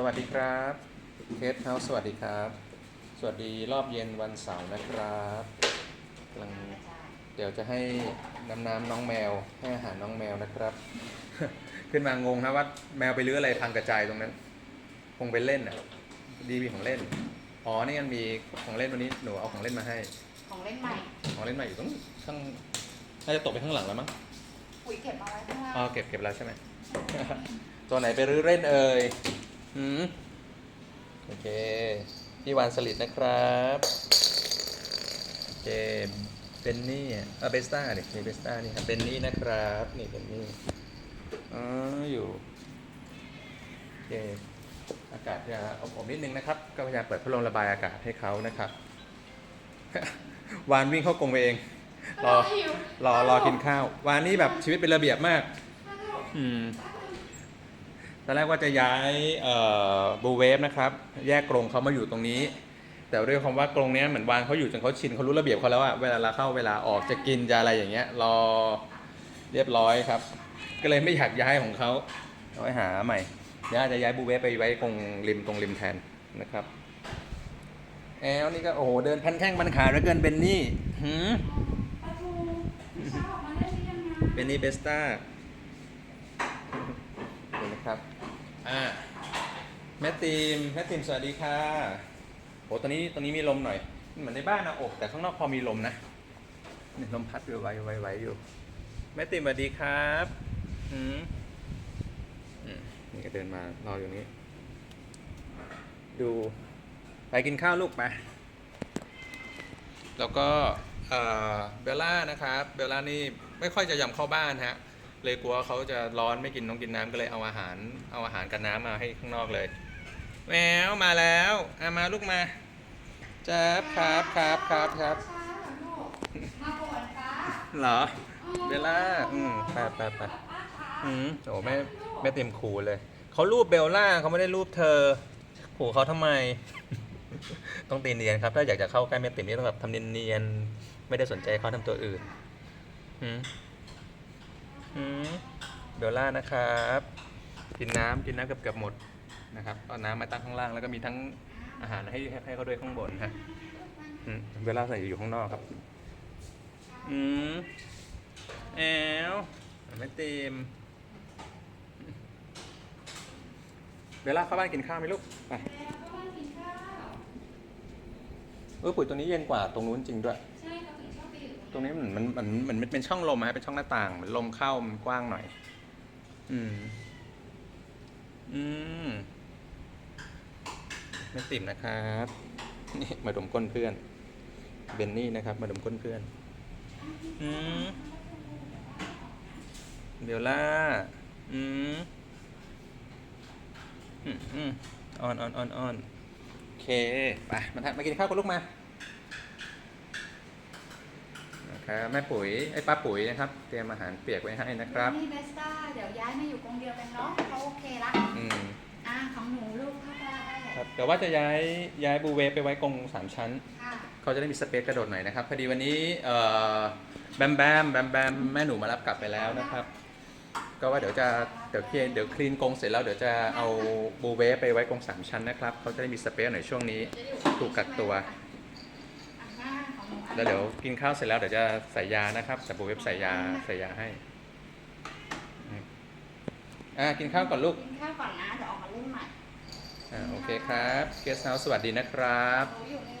สวัสดีครับเคสเฮาส์สวัสดีครับ สวัสดีรอบเย็นวันเสาร์นะครับกำลังเดี๋ยวจะให้น้ำน้ำน้องแมวให้อาหารน้องแมวนะครับ ขึ้นมางงนะว่าแมวไปรื้ออะไรพังกระจายตรงนั้น คงไปเล่นอะ ดีมีของเล่น อ๋อ นี่มันมีของเล่นวันนี้หนูเอาของเล่นมาให้ ของเล่นใหม่ ของเล่นใหม่อยู่ตรงข้างน่าจะตกไปข้างหลังแล้วมั้งปุ๋ยเก็บมาไว้ข้างล่างอ๋อเก็บเก็บแล้วใช่ไหมตัวไหนไปรื้อเล่นเอ่ย หืมโอเค พี่วานสลิดนะครับ โอเคเบนนี่อะเอเบสต้าดินี่เบสต้านี่ครับเบนนี่นะครับ นี่เบนนี่อ๋ออยู่ โอเค อากาศจะอบๆนิดนึงนะครับ ก็พยายามเปิดพัดลมระบายอากาศให้เขานะครับ วานวิ่งเข้ากรงไปเอง รอ รอ รอกินข้าว วานนี้แบบชีวิตเป็นระเบียบมาก อืม ตอนแรกว่าจะย้ายเอ่อบูเวฟนะครับ แยกกรงเขามาอยู่ตรงนี้ แต่ด้วยความว่ากรงเนี้ยเหมือนวานเขาอยู่จนเขาชินเขารู้ระเบียบเขาแล้วอะเวลาเราเข้าเวลาออกจะกินจะอะไรอย่างเงี้ยรอเรียบร้อยครับ ก็เลยไม่อยากย้ายของเขาเอาไว้หาใหม่เดี๋ยวอาจจะย้ายบูเวฟไปไว้กรงริมตรงริมแทนนะครับแอลนี่ก็โอ้โหเดินพันแข้งพันขาแล้วเกินเบนนี่หืมปลาทูเช้าออกมาได้หรือยังนะเบนนี่เบสต้าเห็นไหมครับ อ่าแม่ตีมแม่ตีมสวัสดีค่ะโหตอนนี้ตอนนี้มีลมหน่อยเหมือนในบ้านนะอบแต่ข้างนอกพอมีลมนะนี่ลมพัดอยู่ไว้ไว้ไว้อยู่แม่ตีมสวัสดีครับอืมนี่ก็เดินมารออยู่นี้ ดูไปกินข้าวลูกไปแล้วก็เอ่อเบลล่านะครับ เบลล่านี่ไม่ค่อยจะยำเข้าบ้านฮะ เลยกลัวเขาจะร้อนไม่กินน้องกินน้ำก็เลยเอาอาหารเอาอาหารกับน้ำมาให้ข้างนอกเลยแมวมาแล้วอามาลูกมาจับครับครับครับครับหรอลูกมาก่อนป้าเหรอเบลล่าอืมไปไปไปป้าช้าอืมโอ้แม่แม่เต็มคูเลยเขารูปเบลล่าเขาไม่ได้รูปเธอขู่เขาทำไม ต้องตีเนียนครับ ถ้าอยากจะเข้าใกล้แม่ติ๋มนี่ต้องแบบทำเนียนๆไม่ได้สนใจเขาทำตัวอื่นหืมหืม เบลล่านะครับ กินน้ำกินน้ำเกือบเกือบหมดนะครับเอาน้ำมาตั้งข้างล่างแล้วก็มีทั้งอาหารให้ให้ให้เขาด้วยข้างบนฮะอืมเบลล่าใส่อยู่ข้างนอกครับ อืมแอลไม่เต็มเบลล่าเข้าบ้านกินข้าวไหมลูกไปแล้วก็มากินข้าวเออปุ๋ยตรงนี้เย็นกว่าตรงนู้นจริงด้วย ตรงนี้มันมันมันมันมันเป็นช่องลมฮะเป็นช่องหน้าต่างเหมันลมเข้ามันกว้างหน่อย อืม อืม ไม่ติ่มนะครับนี่มาดมก้นเพื่อน เบนนี่นะครับ มาดมก้นเพื่อน อืมเบลล่า อืม อืมอืมอนออนออนออนโอเค ไป มาทานมากินข้าวกับลูกมา นะครับ แม่ปุ๋ยไอ้ป้าปุ๋ยนะครับ เตรียมอาหารเปียกไว้ให้นะครับนี่เบสต้าเดี๋ยวย้ายมาอยู่กรงเดียวกันเนาะเขาโอเคละอืมอ่าของหนูลูกเข้าได้ครับแต่ว่าจะย้ายย้ายบูเวฟไปไว้กรงสามชั้น ค่ะเขาจะได้มีสเปซกระโดดหน่อยนะครับพอดีวันนี้เอ่อแบมแบมแบมแบมแม่หนูมารับกลับไปแล้วนะครับ ก็ว่าเดี๋ยวจะเดี๋ยวเคลียร์เดี๋ยวคลีนกรงเสร็จแล้วเดี๋ยวจะเอาบูเวฟไปไว้กรงสามชั้นนะครับเขาจะได้มีสเปซหน่อยช่วงนี้จะอยู่ถูกกักตัวอะหน้าของหนูอัน แล้วเดี๋ยวกินข้าวเสร็จแล้วเดี๋ยวจะใส่ยานะครับแต่บูเวฟใส่ยาใส่ยาให้อ่ากินข้าวก่อนลูก กินข้าวก่อนนะเดี๋ยวออกมาเล่นใหม่อ่าโอเคครับเกสเฮาสวัสดีนะครับหนูอยู่นี่